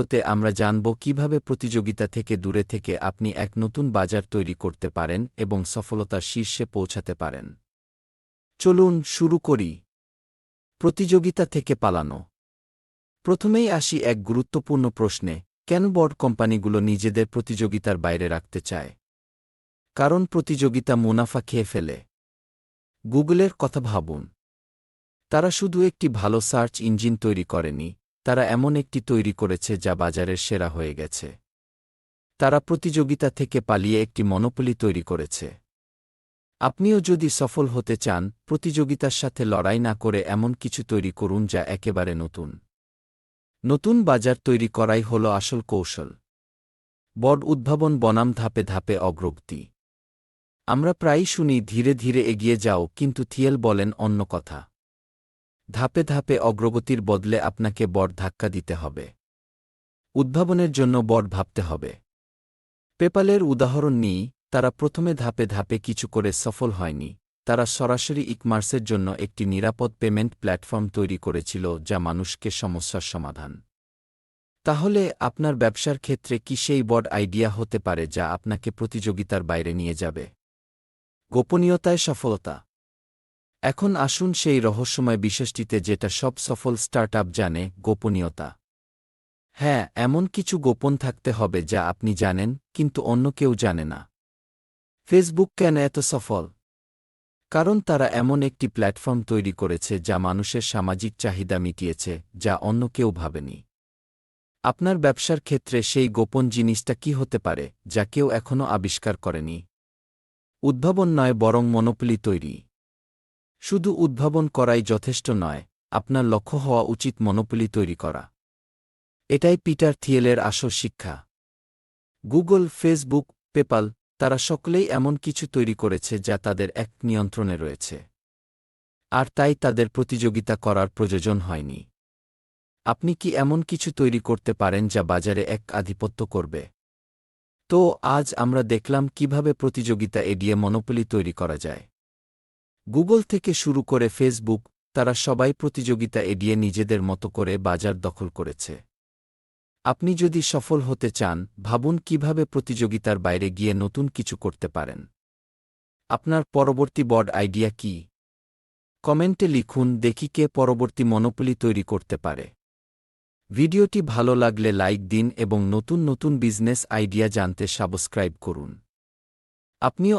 ভিডিওতে আমরা জানব কীভাবে প্রতিযোগিতা থেকে দূরে থেকে আপনি এক নতুন বাজার তৈরি করতে পারেন এবং সফলতার শীর্ষে পৌঁছাতে পারেন। চলুন শুরু করি। প্রতিযোগিতা থেকে পালানো। প্রথমেই আসি এক গুরুত্বপূর্ণ প্রশ্নে, কেন বড় কোম্পানিগুলো নিজেদের প্রতিযোগিতার বাইরে রাখতে চায়? কারণ প্রতিযোগিতা মুনাফা খেয়ে ফেলে। গুগলের কথা ভাবুন। তারা শুধু একটি ভালো সার্চ ইঞ্জিন তৈরি করেনি তারা এমন একটি তৈরি করেছে যা বাজারের সেরা হয়ে গেছে। তারা প্রতিযোগিতা থেকে পালিয়ে একটি মনোপলি তৈরি করেছে। আপনিও যদি সফল হতে চান, প্রতিযোগিতার সাথে লড়াই না করে এমন কিছু তৈরি করুন যা একেবারে নতুন। নতুন বাজার তৈরি করাই হল আসল কৌশল। বড উদ্ভাবন বনাম ধাপে ধাপে অগ্রগতি। আমরা প্রায়ই শুনি, ধীরে ধীরে এগিয়ে যাও, কিন্তু থিয়েল বলেন অন্য কথা। ধাপে ধাপে অগ্রগতির বদলে আপনাকে বড় ধাক্কা দিতে হবে। উদ্ভাবনের জন্য বড় ভাবতে হবে। পেপালের উদাহরণ নিই তারা প্রথমে ধাপে ধাপে কিছু করে সফল হয়নি। তারা সরাসরি ইকমার্সের জন্য একটি নিরাপদ পেমেন্ট প্ল্যাটফর্ম তৈরি করেছিল যা মানুষকে সমস্যার সমাধান। তাহলে, আপনার ব্যবসার ক্ষেত্রে কি সেই বড় আইডিয়া হতে পারে যা আপনাকে প্রতিযোগিতার বাইরে নিয়ে যাবে? গোপনীয়তায় সফলতা। এখন আসুন সেই রহস্যময় বিশেষটিতে যেটা সব সফল স্টার্টআপ জানে, গোপনীয়তা। হ্যাঁ এমন কিছু গোপন থাকতে হবে যা আপনি জানেন, কিন্তু অন্য কেউ জানে না। ফেসবুক কেন এত সফল? কারণ তারা এমন একটি প্ল্যাটফর্ম তৈরি করেছে যা মানুষের সামাজিক চাহিদা মিটিয়েছে, যা অন্য কেউ ভাবেনি। আপনার ব্যবসার ক্ষেত্রে সেই গোপন জিনিসটা কি হতে পারে, যা কেউ এখনও আবিষ্কার করেনি? উদ্ভাবন নয়, বরং মনোপলি তৈরি। শুধু উদ্ভাবন করাই যথেষ্ট নয়, আপনার লক্ষ্য হওয়া উচিত মনোপলি তৈরি করা। এটাই পিটার থিয়েলের আসল শিক্ষা। গুগল, ফেসবুক, পেপাল, তারা সকলেই এমন কিছু তৈরি করেছে যা তাদের এক নিয়ন্ত্রণে রয়েছে। আর তাই তাদের প্রতিযোগিতা করার প্রয়োজন হয়নি। আপনি কি এমন কিছু তৈরি করতে পারেন যা বাজারে এক আধিপত্য করবে? তো আজ আমরা দেখলাম কীভাবে প্রতিযোগিতা এড়িয়ে মনোপলি তৈরি করা যায়। গুগল থেকে শুরু করে ফেসবুক, তারা সবাই প্রতিযোগিতা এড়িয়ে নিজেদের মতো করে বাজার দখল করেছে। আপনি যদি সফল হতে চান, ভাবুন কীভাবে প্রতিযোগিতার বাইরে গিয়ে নতুন কিছু করতে পারেন। আপনার পরবর্তী বড আইডিয়া কি? কমেন্টে লিখুন, দেখি কে পরবর্তী মনোপলি তৈরি করতে পারে। ভিডিওটি ভালো লাগলে লাইক দিন এবং নতুন নতুন বিজনেস আইডিয়া জানতে সাবস্ক্রাইব করুন। আপনিও